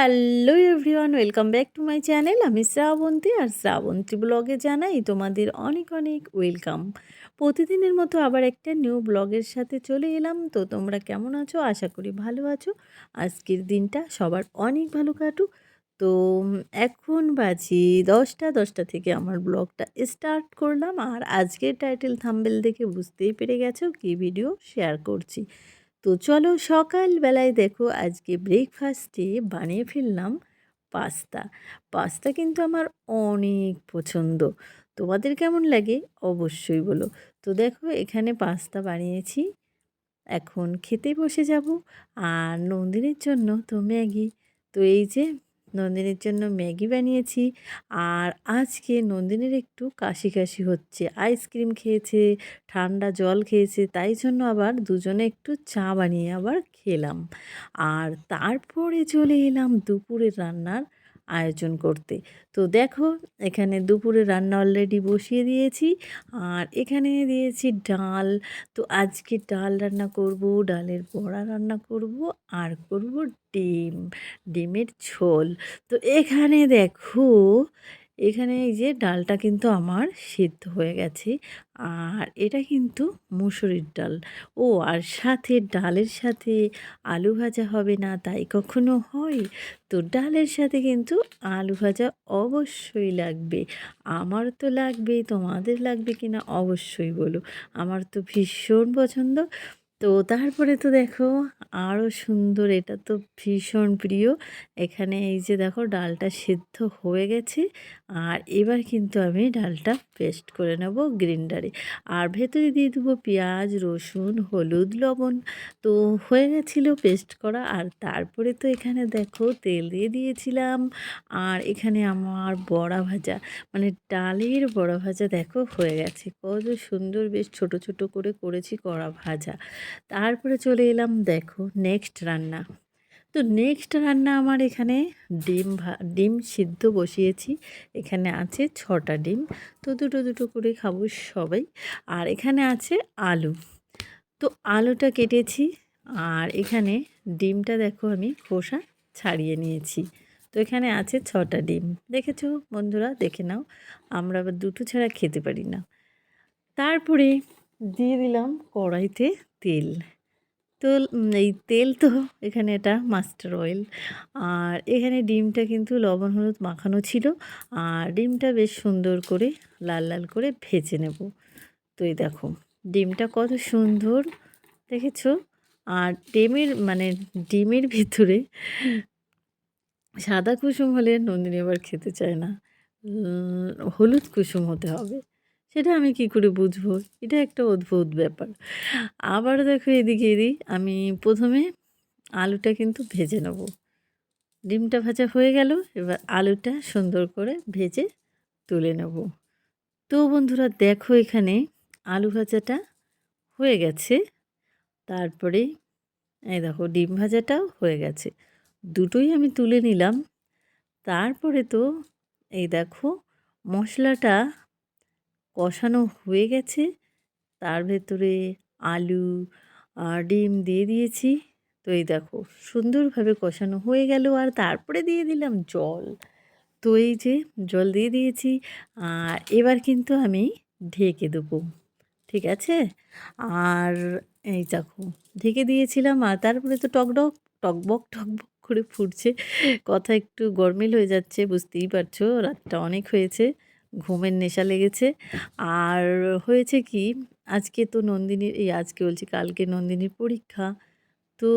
Hello everyone, welcome back to my channel. আমি শ্রাবন্তী আর শ্রাবন্তী ব্লগে জানাই তোমাদের অনেক অনেক ওয়েলকাম। প্রতিদিনের মতো আবার একটা নিউ ব্লগের সাথে চলে এলাম। তো তোমরা কেমন আছো? আশা করি ভালো আছো। আজকের দিনটা সবার অনেক ভালো কাটুক। তো এখন বাজি দশটা দশটা থেকে আমার ব্লগটা স্টার্ট করলাম। আর আজকের টাইটেল থাম্বেল দেখে বুঝতেই পেরে গেছো কি ভিডিও শেয়ার করছি। তো চলো সকালবেলায় দেখো আজকে ব্রেকফাস্টে বানিয়ে ফেললাম পাস্তা। পাস্তা কিন্তু আমার অনেক পছন্দ। তোমাদের কেমন লাগে অবশ্যই বলো। তো দেখো এখানে পাস্তা বানিয়েছি। এখন খেতে বসে যাব। আর নন্দিনীর জন্য তো ম্যাগি। তো এই যে নন্দিনীর জন্য ম্যাগি বানিয়েছি। আর আজকে নন্দিনীর একটু কাশি কাশি হচ্ছে আইসক্রিম খেয়েছে, ঠান্ডা জল খেয়েছে, তাই জন্য আবার দুজনে একটু চা বানিয়ে আবার খেলাম। আর তারপরে চলে এলাম দুপুরের রান্নার আয়োজন করতে। তো দেখো, এখানে দুপুরে রান্না অলরেডি বসিয়ে দিয়েছি। আর এখানে দিয়েছি ডাল। তো আজকে ডাল রান্না করব, ডালের বড়া রান্না করব, আর করব ডিম, ডিমের ঝোল। তো এখানে দেখো এখানে এই যে ডালটা কিন্তু আমার সিদ্ধ হয়ে গেছে। আর এটা কিন্তু মুসুরির ডাল। ও, আর সাথে ডালের সাথে আলু ভাজা হবে না তাই কখনো হয়? তো ডালের সাথে কিন্তু আলু ভাজা অবশ্যই লাগবে। আমার তো লাগবেই তোমাদের লাগবে কি না অবশ্যই বলো। আমার তো ভীষণ পছন্দ। তো তারপরে তো দেখো আরও সুন্দর, এটা তো ভীষণ প্রিয়। এখানে এই যে দেখো ডালটা সিদ্ধ হয়ে গেছে আর এবার কিন্তু আমি ডালটা পেস্ট করে নেব গ্রিন্ডারে। আর ভেতরে দিয়ে দেবো পেঁয়াজ, রসুন, হলুদ, লবণ। তো হয়ে গেছিল পেস্ট করা আর তারপরে তো এখানে দেখো তেল দিয়ে দিয়েছিলাম আর এখানে আমার বড়া ভাজা। মানে ডালের বড়া ভাজা দেখো হয়ে গেছে। কত সুন্দর, বেশ ছোট ছোট করে করেছি কড়া ভাজা। তারপরে চলে এলাম দেখো নেক্সট রান্না। তো নেক্সট রান্না আমার এখানে ডিম ডিম সিদ্ধ বসিয়েছি। এখানে আছে ছটা ডিম। তো দুটো দুটো করে খাব সবাই। আর এখানে আছে আলু। তো আলুটা কেটেছি আর এখানে ডিমটা দেখো আমি খোসা ছাড়িয়ে নিয়েছি। তো এখানে আছে ছটা ডিম। দেখেছ বন্ধুরা? দেখে নাও। আমরা আবার দুটো ছাড়া খেতে পারি না। তারপরে দিয়ে দিলাম কড়াইতে তেল। তো এই তেল তো এখানে এটা মাস্টার অয়েল। আর এখানে ডিমটা কিন্তু লবণ, হলুদ মাখানো ছিল। আর ডিমটা বেশ সুন্দর করে লাল লাল করে ভেজে নেব। তো এই দেখো, ডিমটা কত সুন্দর, দেখেছ? আর ডিমের মানে ডিমের ভিতরে সাদা কুসুম হলে নন্দিনী আবার খেতে চায় না। হলুদ কুসুম হতে হবে। সেটা আমি কি করে বুঝব? এটা একটা অদ্ভুত ব্যাপার। আবার দেখো এদিকে এদিক, আমি প্রথমে আলুটা কিন্তু ভেজে নেব। ডিমটা ভাজা হয়ে গেল, এবার আলুটা সুন্দর করে ভেজে তুলে নেব। তো বন্ধুরা, দেখো এখানে আলু ভাজাটা হয়ে গেছে। তারপরে এই দেখো, ডিম ভাজাটাও হয়ে গেছে। দুটোই আমি তুলে নিলাম। তারপরে তো এই দেখো, মশলাটা কষানো হয়ে গেছে। তার ভেতরে আলু আর ডিম দিয়ে দিয়েছি। তো এই দেখো, সুন্দরভাবে কষানো হয়ে গেল আর তারপরে দিয়ে দিলাম জল। তো এই যে জল দিয়ে দিয়েছি, আর এবার কিন্তু আমি ঢেকে দেবো। ঠিক আছে? আর এই দেখো, ঢেকে দিয়েছিলাম আর তারপরে তো টকডক টকবক টকবক করে ফুটছে। কথা একটু গরমিল হয়ে যাচ্ছে, বুঝতেই পারছ, রাতটা অনেক হয়েছে। ঘুমের নেশা লেগেছে। আর হয়েছে কি, আজকে তো নন্দিনীর, এই আজকে বলছি কালকে নন্দিনীর পরীক্ষা। তো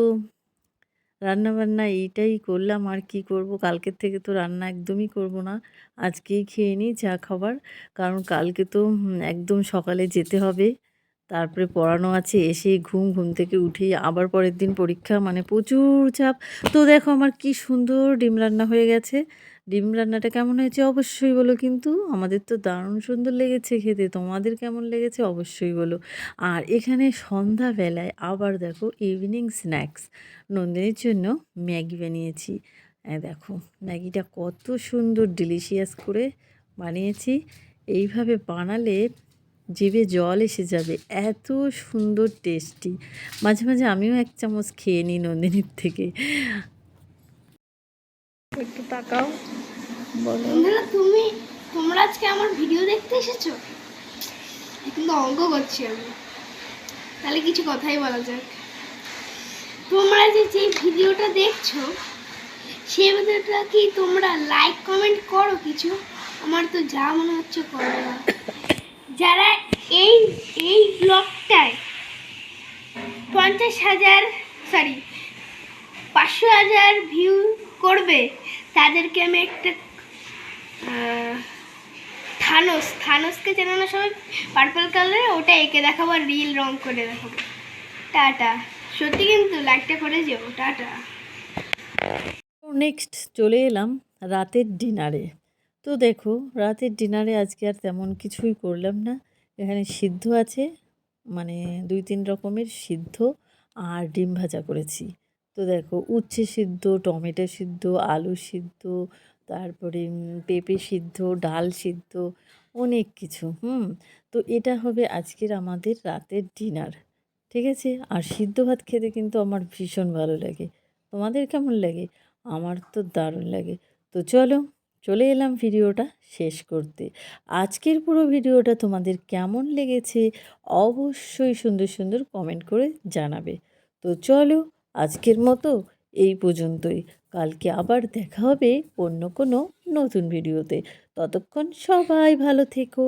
রান্নাবান্না এইটাই করলাম, আর কি করব? কালকের থেকে তো রান্না একদমই করব না। আজকেই খেয়ে নিই চা খাবার। কারণ কালকে তো একদম সকালে যেতে হবে। তারপরে পড়ানো আছে, এসে ঘুম ঘুম থেকে উঠেই আবার পরের দিন পরীক্ষা মানে প্রচুর চাপ। তো দেখো আমার কি সুন্দর ডিম রান্না হয়ে গেছে। ডিম রান্নাটা কেমন হয়েছে অবশ্যই বলো, কিন্তু আমাদের তো দারুণ সুন্দর লেগেছে খেতে। তোমাদের কেমন লেগেছে অবশ্যই বলো। আর এখানে সন্ধ্যাবেলায় আবার দেখো ইভিনিং স্ন্যাক্স নন্দিনীর জন্য ম্যাগি বানিয়েছি। হ্যাঁ দেখো, ম্যাগিটা কত সুন্দর ডিলিশিয়াস করে বানিয়েছি। এইভাবে বানালে জিভে জল এসে যাবে, এত সুন্দর টেস্টি মাঝে মাঝে আমিও এক চামচ খেয়ে নিই নন্দিনীর থেকে। একটু তাকাও। বলো। তুমি, তোমরা আজকে আমার ভিডিও দেখতে এসেছ? কিন্তু অঙ্ক করছি আমি। তাহলে কিছু কথাই বলা যাক। তোমরা যে যে ভিডিওটা দেখছ সেই ভিডিওটা কি তোমরা লাইক কমেন্ট করো কিছু? আমার তো যা মনে হচ্ছে করো না। যারা এই এই ব্লগটায় পঞ্চাশ হাজার সরি পাঁচশো হাজার ভিউ করবে, তাদেরকে আমি একটা থানোস, থানোসকে চেনো না সবাই পার্পল কালারে ওটা এঁকে দেখাবো আর রিল রং করে দেখাবো। টাটা। সত্যি কিন্তু লাইকটা করে যাব টাটা। নেক্সট চলে এলাম রাতের ডিনারে তো দেখো, রাতের ডিনারে আজকে আর তেমন কিছুই করলাম না। এখানে সিদ্ধ আছে মানে দুই তিন রকমের সিদ্ধ আর ডিম ভাজা করেছি। তো দেখো, উচ্ছে সিদ্ধ, টমেটো সিদ্ধ, আলু সিদ্ধ তারপরে পেঁপে সিদ্ধ, ডাল সিদ্ধ, অনেক কিছু, হুম? তো এটা হবে আজকের আমাদের রাতের ডিনার ঠিক আছে? আর সিদ্ধ ভাত খেতে কিন্তু আমার ভীষণ ভালো লাগে। তোমাদের কেমন লাগে? আমার তো দারুণ লাগে। তো চলো, চলে এলাম ভিডিওটা শেষ করতে। আজকের পুরো ভিডিওটা তোমাদের কেমন লেগেছে অবশ্যই সুন্দর সুন্দর কমেন্ট করে জানাবে। তো চলো, আজকের মতো এই পর্যন্তই। কালকে আবার দেখা হবে অন্য কোনো নতুন ভিডিওতে। ততক্ষণ সবাই ভালো থেকো।